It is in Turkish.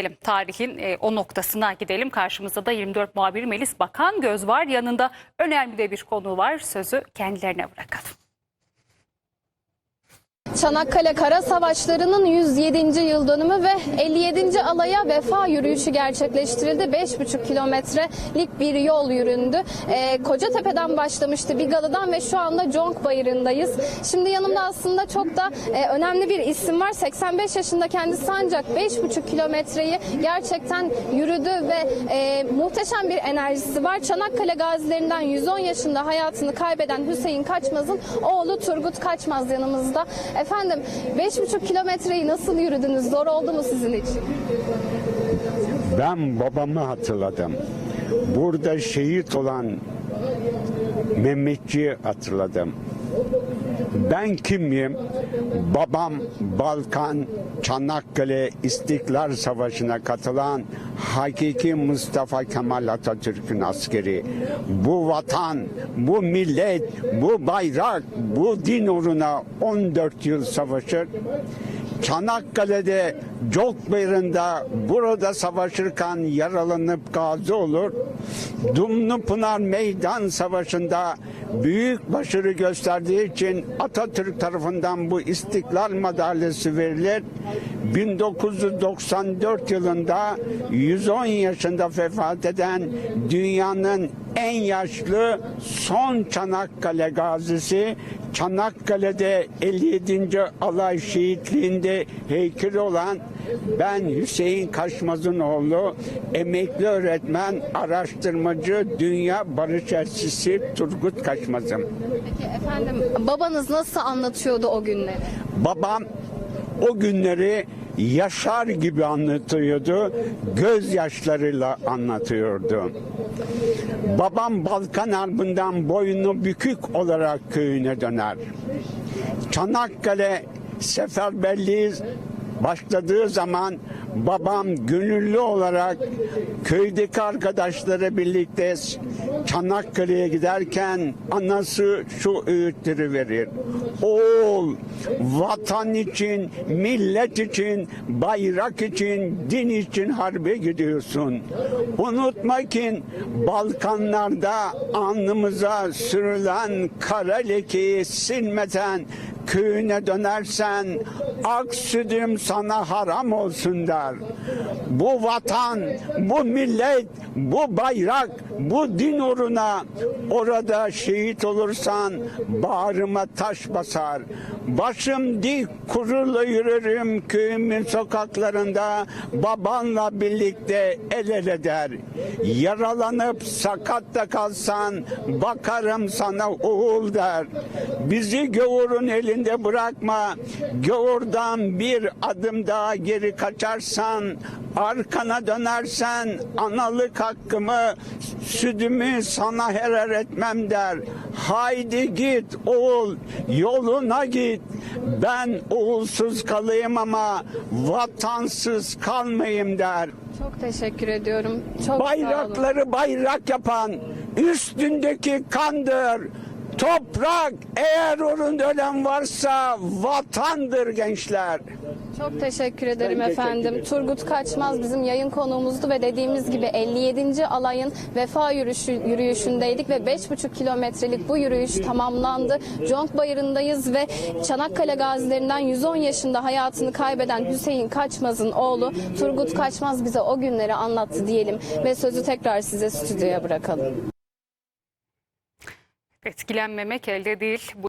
Gidelim, Tarihin e, o noktasına gidelim. Karşımızda da 24 muhabiri Melis Bakan Göz var. Yanında önemli de bir konu var. Sözü kendilerine bırakalım. Çanakkale Kara Savaşları'nın 107. yıl dönümü ve 57. alaya vefa yürüyüşü gerçekleştirildi. 5,5 kilometrelik bir yol yüründü. Ee, Kocatepe'den başlamıştı Bigalı'dan ve şu anda Conk Bayırı'ndayız. Şimdi yanımda aslında çok da e, önemli bir isim var. 85 yaşında kendisi ancak 5,5 kilometreyi gerçekten yürüdü ve e, muhteşem bir enerjisi var. Çanakkale gazilerinden 110 yaşında hayatını kaybeden Hüseyin Kaçmaz'ın oğlu Turgut Kaçmaz yanımızda. Efendim 5,5 kilometreyi nasıl yürüdünüz? Zor oldu mu sizin için? Ben babamı hatırladım. Burada şehit olan Mehmetçi'yi hatırladım. Ben kimim? Babam Balkan, Çanakkale İstiklal Savaşı'na katılan hakiki Mustafa Kemal Atatürk'ün askeri. Bu vatan, bu millet, bu bayrak, bu din uğruna 14 yıl savaşır. Çanakkale'de Cokbayırı'nda burada savaşırken yaralanıp gazi olur. Dumlupınar Meydan Savaşı'nda büyük başarı gösterdiği için Atatürk tarafından bu İstiklal Madalyası verilir. 1994 yılında 110 yaşında vefat eden dünyanın en yaşlı son Çanakkale gazisi Çanakkale'de 57. alay şehitliğinde heykeli olan ben Hüseyin Kaşmaz'ın oğlu emekli öğretmen araştırmacı dünya barış elçisi Turgut Kaşmaz'ım. Peki efendim babanız nasıl anlatıyordu o günleri? Babam o günleri yaşar gibi anlatıyordu, gözyaşlarıyla anlatıyordu. Babam Balkan Harbi'nden boynu bükük olarak köyüne döner. Çanakkale seferberliği başladığı zaman babam gönüllü olarak köydeki arkadaşları birlikte Çanakkale'ye giderken anası şu öğütleri verir. Oğul vatan için, millet için, bayrak için, din için harbe gidiyorsun. Unutma ki Balkanlarda alnımıza sürülen kara lekeyi silmeden köyüne dönersen ak sütüm sana haram olsun der. Bu vatan, bu millet, bu bayrak, bu din uğruna orada şehit olursan bağrıma taş basar. Başım dik kururla yürürüm köyümün sokaklarında babanla birlikte el ele der. Yaralanıp sakatta kalsan bakarım sana oğul der. Bizi gavurun elinde bırakma. Gavurdan bir adım daha geri kaçarsan arkana dönersen analık hakkımı sütümü sana helal etmem der. Haydi git oğul yoluna git. Ben oğulsuz kalayım ama vatansız kalmayayım der. Çok teşekkür ediyorum. Çok. Bayrakları bayrak yapan üstündeki kandır. Toprak eğer onun ölen varsa vatandır gençler. Çok teşekkür ederim Ben teşekkür efendim. ederim. Turgut Kaçmaz bizim yayın konuğumuzdu ve dediğimiz gibi 57. alayın vefa yürüyüşü, yürüyüşündeydik ve 5,5 kilometrelik bu yürüyüş tamamlandı. Conk Bayırı'ndayız ve Çanakkale gazilerinden 110 yaşında hayatını kaybeden Hüseyin Kaçmaz'ın oğlu Turgut Kaçmaz bize o günleri anlattı diyelim ve sözü tekrar size stüdyoya bırakalım. Etkilenmemek elde değil. Bu